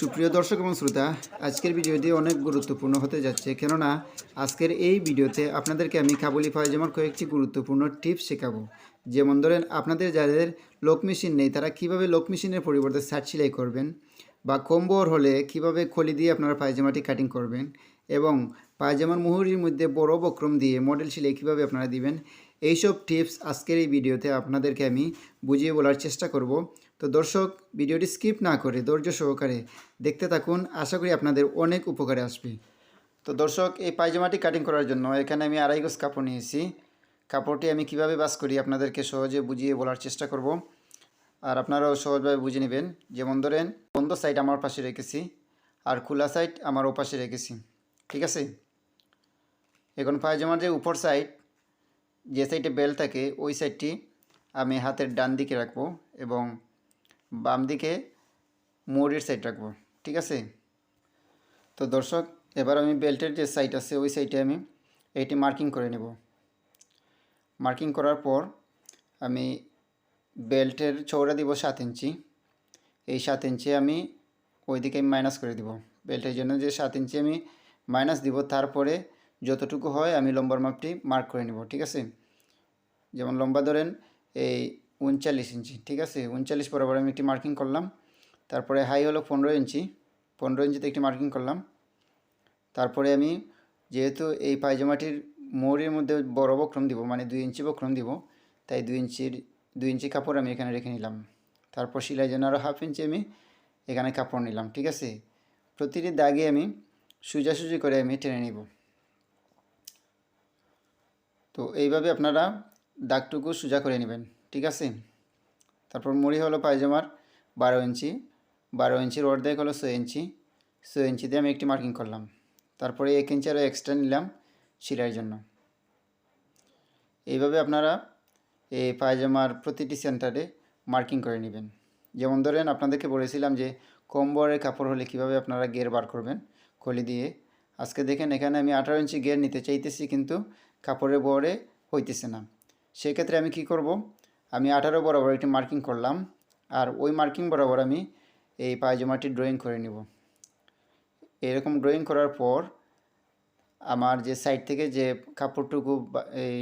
সুপ্রিয় দর্শক এবং শ্রোতা, আজকের ভিডিওটি অনেক গুরুত্বপূর্ণ হতে যাচ্ছে। কেননা, আজকের এই ভিডিওতে আপনাদেরকে আমি কাবুলি পায়জামার কয়েকটি গুরুত্বপূর্ণ টিপস শেখাবো। যেমন ধরেন, আপনাদের যাদের লোক মেশিন নেই, তারা কীভাবে লোক মেশিনের পরিবর্তে শার্ট সেলাই করবেন বা কম্বর হলে কীভাবে খলি দিয়ে আপনারা পায়জামাটি কাটিং করবেন এবং পায়জামার মুহুরির মধ্যে বড় বক্রম দিয়ে মডেল সেলাই কীভাবে আপনারা দিবেন, এইসব টিপস আজকের এই ভিডিওতে আপনাদেরকে আমি বুঝিয়ে বলার চেষ্টা করব। তো দর্শক, ভিডিওটি স্কিপ না করে ধৈর্য সহকারে দেখতে থাকুন। আশা করি আপনাদের অনেক উপকারে আসবে। তো দর্শক, এই পায়জামাটি কাটিং করার জন্য এখানে আমি আড়াই গজ কাপড় নিয়েছি। কাপড়টি আমি কীভাবে বাস করি আপনাদেরকে সহজে বুঝিয়ে বলার চেষ্টা করব। আর আপনারাও সহজভাবে বুঝে নেবেন। যেমন ধরেন, বন্ধ সাইড আমার পাশে রেখেছি আর খোলা সাইড আমার ওপাশে রেখেছি। ঠিক আছে? এখন পায়জামার যে উপর সাইড যে সাইডে বেল থাকে, ওই সাইডটি আমি হাতের ডান দিকে রাখব এবং বাম দিকে মোড়ের সাইড রাখব, ঠিক আছে? তো দর্শক, এবার আমি বেল্টের যে সাইড আছে, ওই সাইডে আমি এইটি মার্কিং করে নেব। মার্কিং করার পর আমি বেল্টের চৌড়া দিব সাত ইঞ্চি। এই সাত ইঞ্চি আমি ওইদিকে মাইনাস করে দিব। বেল্টের জন্য যে সাত ইঞ্চি আমি মাইনাস দিব, তারপরে যতটুকু হয় আমি লম্বার মাপটি মার্ক করে নেব, ঠিক আছে? যেমন লম্বা ধরেন, এই উনচল্লিশ ইঞ্চি, ঠিক আছে? উনচল্লিশ বরাবর আমি একটি মার্কিং করলাম। তারপরে হাই হলো পনেরো ইঞ্চি। পনেরো ইঞ্চিতে একটি মার্কিং করলাম। তারপরে আমি যেহেতু এই পায়জামাটির মোড়ের মধ্যে বড় বক্রম দিব মানে দুই ইঞ্চি বক্রম দিব, তাই দুই ইঞ্চির, দুই ইঞ্চি কাপড় আমি এখানে রেখে নিলাম। তারপর সেলাই জন্য আরও হাফ ইঞ্চি আমি এখানে কাপড় নিলাম, ঠিক আছে? প্রতিটি দাগে আমি সোজাসুজি করে আমি টেনে নিব। তো এইভাবে আপনারা দাগটুকু সোজা করে নেবেন। ঠিক আছে? তারপর মুড়ি হলো পায়জামার বারো ইঞ্চি। বারো ইঞ্চির অর্ধেক হলো ছয় ইঞ্চি। ছয় ইঞ্চিতে আমি একটি মার্কিং করলাম। তারপরে এক ইঞ্চি আরও এক্সট্রা নিলাম সেলাইয়ের জন্য। এইভাবে আপনারা এই পায়জামার প্রতিটি সেন্টারে মার্কিং করে নেবেন। যেমন ধরেন আপনাদেরকে বলেছিলাম যে কম বরের কাপড় হলে কীভাবে আপনারা গের বার করবেন খলি দিয়ে। আজকে দেখেন এখানে আমি আঠারো ইঞ্চি গের নিতে চাইতেছি কিন্তু কাপড়ের বরে হইতেছে না। সেক্ষেত্রে আমি কি করব? আমি আঠারো বরাবর একটি মার্কিং করলাম, আর ওই মার্কিং বরাবর আমি এই পায়জামাটি ড্রয়িং করে নিব। এরকম ড্রয়িং করার পর আমার যে সাইড থেকে যে কাপড়টুকু এই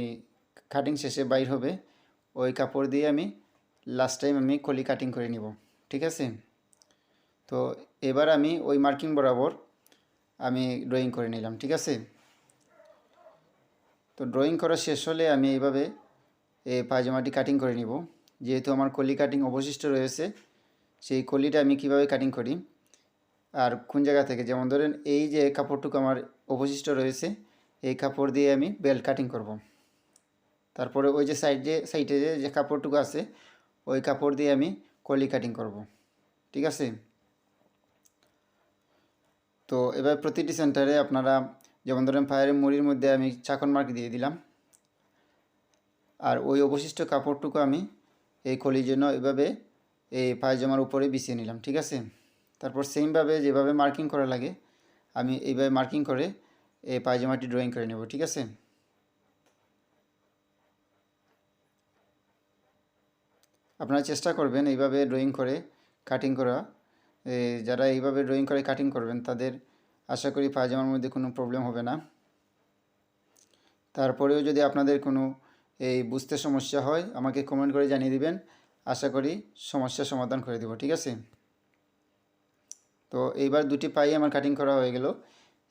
কাটিং শেষে বাইর হবে, ওই কাপড় দিয়ে আমি লাস্ট টাইম আমি কলি কাটিং করে নিব, ঠিক আছে? তো এবার আমি ওই মার্কিং বরাবর আমি ড্রয়িং করে নিলাম, ঠিক আছে? তো ড্রয়িং করা শেষ হলে আমি এইভাবে এই পায়জামাটি কাটিং করে নিব। যেহেতু আমার কলি কাটিং অবশিষ্ট রয়েছে, সেই কলিটা আমি কীভাবে কাটিং করি? আর কোন জায়গা থেকে? যেমন ধরেন এই যে কাপড়টুকু আমার অবশিষ্ট রয়েছে, এই কাপড় দিয়ে আমি বেল্ট কাটিং করব। তারপরে ওই যে সাইডে সাইডে যে যে কাপড়টুকু আছে, ওই কাপড় দিয়ে আমি কলি কাটিং করব। ঠিক আছে? তো এবার প্রতিটি সেন্টারে আপনারা, যেমন ধরেন ফায়ারের মুড়ির মধ্যে আমি চাকন মার্ক দিয়ে দিলাম। আর ওই অবশিষ্ট কাপড়টুকু আমি এই কলির জন্য এভাবে এই পায়জামার উপরে বিছিয়ে নিলাম, ঠিক আছে? তারপর সেমভাবে যেভাবে মার্কিং করা লাগে, আমি এইভাবে মার্কিং করে এই পায়জামাটি ড্রয়িং করে নেব, ঠিক আছে? আপনারা চেষ্টা করবেন এইভাবে ড্রয়িং করে কাটিং করা। যারা এইভাবে ড্রয়িং করে কাটিং করবেন, তাদের আশা করি পায়জামার মধ্যে কোনো প্রবলেম হবে না। তারপরেও যদি আপনাদের কোনো এই বুঝতে সমস্যা হয়, আমাকে কমেন্ট করে জানিয়ে দিবেন। আশা করি সমস্যার সমাধান করে দেবো, ঠিক আছে? তো এইবার দুটি পাই আমার কাটিং করা হয়ে গেল।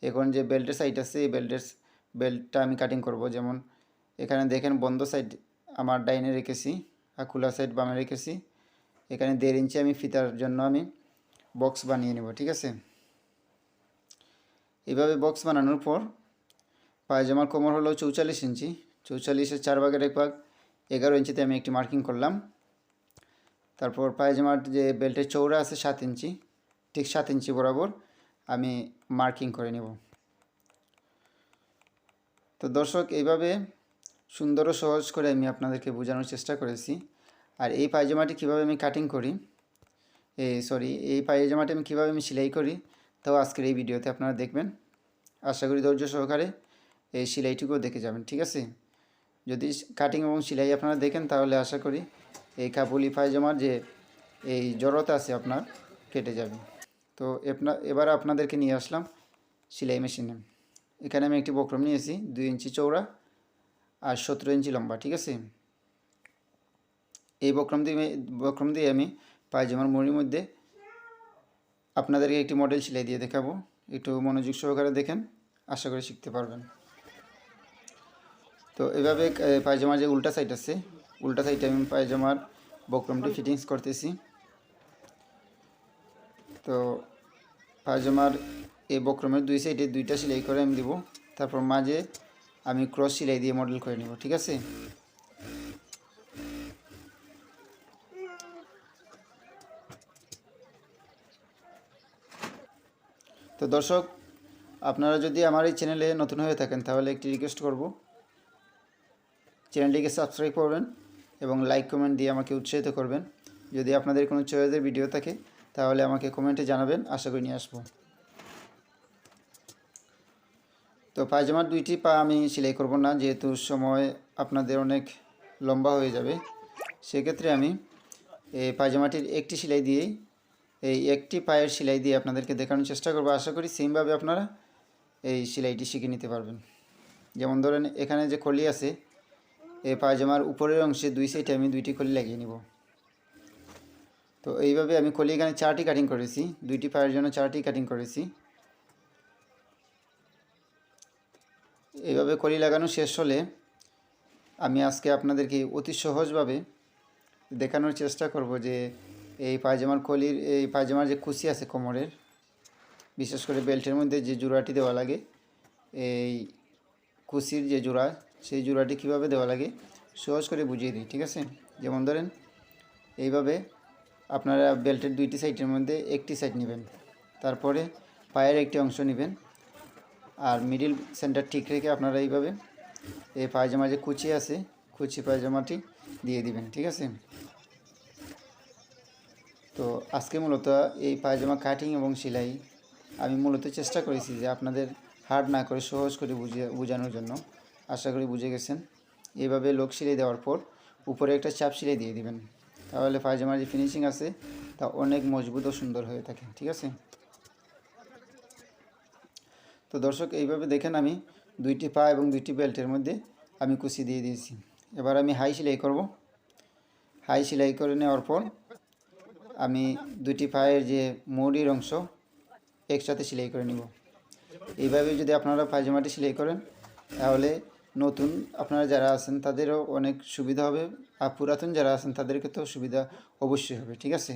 এখন যে বেল্টের সাইড আছে, এই বেল্টের বেল্টটা আমি কাটিং করব। যেমন এখানে দেখেন বন্ধ সাইড আমার ডাইনে রেখেছি আর খোলা সাইড বামে রেখেছি। এখানে দেড় ইঞ্চি আমি ফিতার জন্য আমি বক্স বানিয়ে নেব, ঠিক আছে? এইভাবে বক্স বানানোর পর পায়জামার কোমর হলো চৌচল্লিশ ইঞ্চি চৌচল্লিশের চার ভাগের এক ভাগ, এগারো ইঞ্চিতে আমি একটি মার্কিং করলাম। তারপর পায়জামার যে বেল্টের চৌড়া আছে সাত ইঞ্চি, ঠিক সাত ইঞ্চি বরাবর আমি মার্কিং করে নেব। তো দর্শক, এইভাবে সুন্দর ও সহজ করে আমি আপনাদেরকে বোঝানোর চেষ্টা করেছি। আর এই পায়জামাটি কীভাবে আমি কাটিং করি? এই সরি এই পায়জামাটি আমি কীভাবে আমি সেলাই করি? তাও আজকের এই ভিডিওতে আপনারা দেখবেন। আশা করি ধৈর্য সহকারে এই সেলাইটুকুও দেখে যাবেন, ঠিক আছে? যদি কাটিং এবং সেলাই আপনারা দেখেন, তাহলে আশা করি এই কাবুলি পায়জামার যে এই জড়তা আছে আপনার, কেটে যাবে। তো এবার আপনাদেরকে নিয়ে আসলাম সেলাই মেশিনে এখানে আমি একটি বক্রম নিয়েছি, দুই ইঞ্চি চৌড়া আর সতেরো ইঞ্চি লম্বা, ঠিক আছে? এই বক্রম দিয়ে বক্রম দিয়ে আমি পায়জামার মুড়ির মধ্যে আপনাদেরকে একটি মডেল সেলাই দিয়ে দেখাবো। একটু মনোযোগ সহকারে দেখেন, আশা করি শিখতে পারবেন। তো এভাবে পায়জামার যে উল্টা সাইড আছে, উল্টা সাইডে আমি পায়জামার বক্রমটি ফিটিংস করতেছি। তো পায়জামার এই বক্রমের দুই সাইডে দুইটা সেলাই করে আমি দেবো। তারপর মাঝে আমি ক্রস সেলাই দিয়ে মডেল করে নেব, ঠিক আছে? তো দর্শক, আপনারা যদি আমার এই চ্যানেলে নতুন হয়ে থাকেন, তাহলে একটি রিকোয়েস্ট করব। চ্যানেলটিকে সাবস্ক্রাইব করবেন এবং লাইক কমেন্ট দিয়ে আমাকে উৎসাহিত করবেন। যদি আপনাদের কোনো চয়েসের ভিডিও থাকে, তাহলে আমাকে কমেন্টে জানাবেন, আশা করি নিয়ে আসব। তো পায়জামার দুইটি পা আমি সেলাই করব না, যেহেতু সময় আপনাদের অনেক লম্বা হয়ে যাবে। সেক্ষেত্রে আমি এই পায়জামাটির একটি সেলাই দিয়েই এই একটি পায়ের সেলাই দিয়ে আপনাদেরকে দেখানোর চেষ্টা করব। আশা করি সেমভাবে আপনারা এই সেলাইটি শিখে নিতে পারবেন। যেমন ধরেন, এখানে যে কলি আছে এই পায়জামার উপরের অংশে দুই সাইডে আমি দুইটি কলি লাগিয়ে নিব। তো এইভাবে আমি কলি এখানে চারটি কাটিং করেছি, দুইটি পায়ের জন্য চারটি কাটিং করেছি। এইভাবে কলি লাগানো শেষ হলে আমি আজকে আপনাদেরকে অতি সহজভাবে দেখানোর চেষ্টা করব যে এই পায়জামার কলির এই পায়জামার যে কুচি আছে কোমরের, বিশেষ করে বেল্টের মধ্যে যে জোড়াটি দেওয়া লাগে, এই কুচির যে জোড়া সেই জোড়াটি কীভাবে দেওয়া লাগে সহজ করে বুঝিয়ে দিই, ঠিক আছে? যেমন ধরেন, এইভাবে আপনারা বেল্টের দুইটি সাইডের মধ্যে একটি সাইড নেবেন, তারপরে পায়ের একটি অংশ নেবেন, আর মিডিল সেন্টার ঠিক রেখে আপনারা এইভাবে এই পায়জামা যে কুচি আছে, কুচি পায়জামাটি দিয়ে দিবেন, ঠিক আছে? তো আজকে মূলত এই পায়জামা কাটিং এবং সেলাই আমি মূলত চেষ্টা করেছি যে আপনাদের হার্ড না করে সহজ করে বুঝিয়ে, বোঝানোর জন্য। আশা করি বুঝে গেছেন। এইভাবে লোক সেলাই দেওয়ার পর উপরে একটা চাপ সেলাই দিয়ে দিবেন। তাহলে পায়জামার যে ফিনিশিং আছে, তা অনেক মজবুত ও সুন্দর হয়ে থাকে, ঠিক আছে? তো দর্শক, এইভাবে দেখেন আমি দুইটি পা এবং দুইটি বেল্টের মধ্যে আমি কুচি দিয়ে দিয়েছি। এবার আমি হাই সেলাই করব। হাই সেলাই করে নেওয়ার পর আমি দুইটি পায়ের যে মুড়ির অংশ একসাথে সেলাই করে নিব। এইভাবে যদি আপনারা পায়জামাটি সেলাই করেন, তাহলে নতুন আপনারা যারা আছেন তাদেরও অনেক সুবিধা হবে আর পুরাতন যারা আছেন তাদেরকে তো সুবিধা অবশ্যই হবে, ঠিক আছে?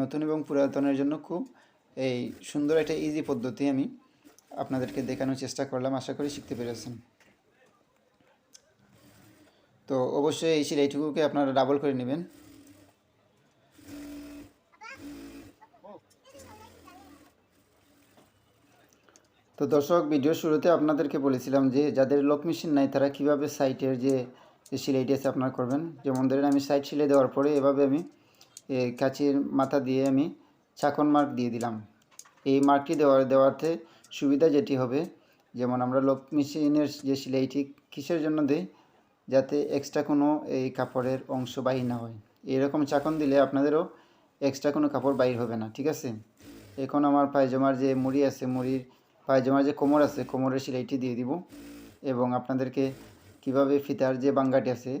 নতুন এবং পুরাতনের জন্য খুব এই সুন্দর একটা ইজি পদ্ধতি আমি আপনাদেরকে দেখানোর চেষ্টা করলাম, আশা করি শিখতে পেরেছেন। তো অবশ্যই এই সিলাইটুকুকে আপনারা ডাবল করে নেবেন। তো দর্শক, ভিডিওর শুরুতে আপনাদেরকে বলেছিলাম যে যাদের লক মেশিন নাই, তারা কীভাবে সাইটের যে সেলাইটি আছে আপনারা করবেন? যেমন ধরেন আমি সাইট সেলাই দেওয়ার পরে এভাবে আমি কাঁচির মাথা দিয়ে আমি চাকন মার্ক দিয়ে দিলাম। এই মার্কটি দেওয়ার দেওয়াতে সুবিধা যেটি হবে, যেমন আমরা লক মেশিনের যে সেলাইটি কিসের জন্য দেই? যাতে এক্সট্রা কোনো এই কাপড়ের অংশ বাহির না হয়। এরকম চাকন দিলে আপনাদেরও এক্সট্রা কোনো কাপড় বাইর হবে না, ঠিক আছে? এখন আমার পায়জামার যে মুড়ি আছে, মুড়ির পায়জামার যে কোমর আছে, কোমরের সেলাইটি দিয়ে দিব এবং আপনাদেরকে কীভাবে ফিতার যে বাঙ্গাটি আছে,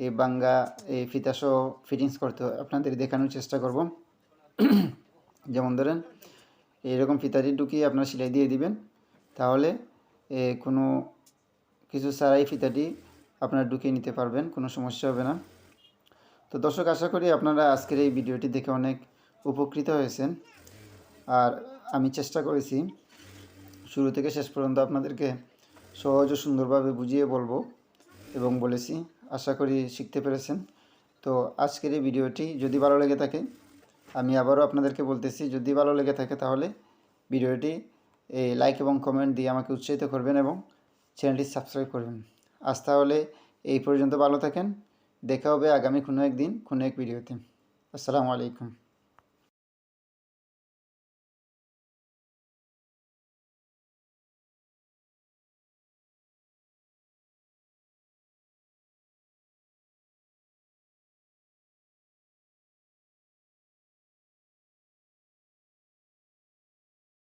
এই বাঙ্গা, এই ফিতা সহ ফিটিংস করতে হয়, আপনাদের দেখানোর চেষ্টা করব। যেমন ধরেন, এইরকম ফিতাটি ঢুকিয়ে আপনার সেলাই দিয়ে দিবেন। তাহলে কোনো কিছু ছাড়াই ফিতাটি আপনারা ঢুকিয়ে নিতে পারবেন, কোনো সমস্যা হবে না। তো দর্শক, আশা করি আপনারা আজকের এই ভিডিওটি দেখে অনেক উপকৃত হয়েছেন। আর আমি চেষ্টা করেছি শুরু থেকে শেষ পর্যন্ত আপনাদেরকে সহজ ও সুন্দরভাবে বুঝিয়ে বলব এবং বলেছি, আশা করি শিখতে পেরেছেন। তো আজকের এই ভিডিওটি যদি ভালো লেগে থাকে, আমি আবারও আপনাদেরকে বলতেছি, যদি ভালো লেগে থাকে তাহলে ভিডিওটি এই লাইক এবং কমেন্ট দিয়ে আমাকে উৎসাহিত করবেন এবং চ্যানেলটি সাবস্ক্রাইব করবেন। আজ তাহলে এই পর্যন্ত ভালো থাকেন। দেখা হবে আগামী কোনো একদিন, কোনো এক ভিডিওতে। আসসালামু আলাইকুম।